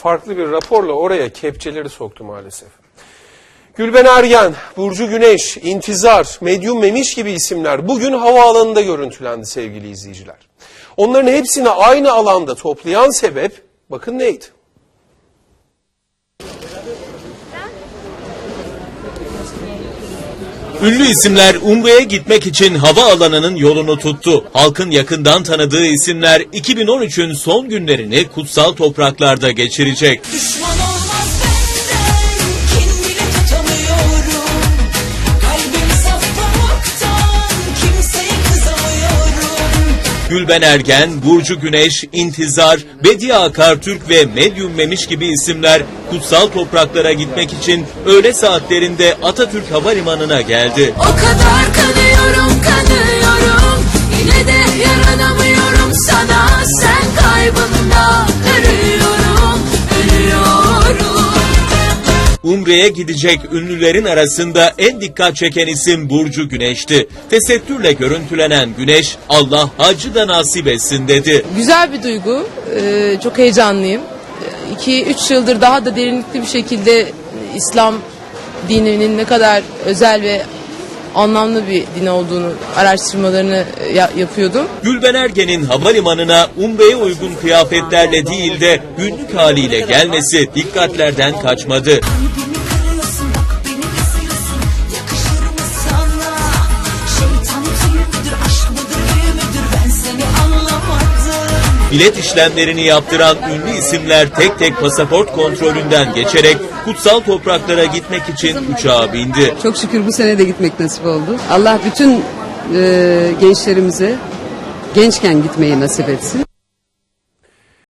farklı bir raporla oraya kepçeleri soktu maalesef. Gülben Ergen, Burcu Güneş, İntizar, Medyum Memiş gibi isimler bugün havaalanında görüntülendi sevgili izleyiciler. Onların hepsini aynı alanda toplayan sebep bakın neydi? Ünlü isimler Umre'ye gitmek için havaalanının yolunu tuttu. Halkın yakından tanıdığı isimler 2013'ün son günlerini kutsal topraklarda geçirecek. Gülben Ergen, Burcu Güneş, İntizar, Bediye Akartürk ve Medyum Memiş gibi isimler kutsal topraklara gitmek için öğle saatlerinde Atatürk Havalimanı'na geldi. O kadar Umre'ye gidecek ünlülerin arasında en dikkat çeken isim Burcu Güneş'ti. Tesettürle görüntülenen Güneş, Allah hacı da nasip etsin dedi. Güzel bir duygu. Ee, çok heyecanlıyım. 2-3 yıldır daha da derinlikli bir şekilde İslam dininin ne kadar özel ve anlamlı bir din olduğunu araştırmalarını e, ya- yapıyordum. Gülben Ergen'in havalimanına Umre'ye uygun kıyafetlerle değil de günlük haliyle gelmesi dikkatlerden kaçmadı. Bilet işlemlerini yaptıran ünlü isimler tek tek pasaport kontrolünden geçerek kutsal topraklara gitmek için uçağa bindi. Çok şükür bu sene de gitmek nasip oldu. Allah bütün e, gençlerimize gençken gitmeyi nasip etsin.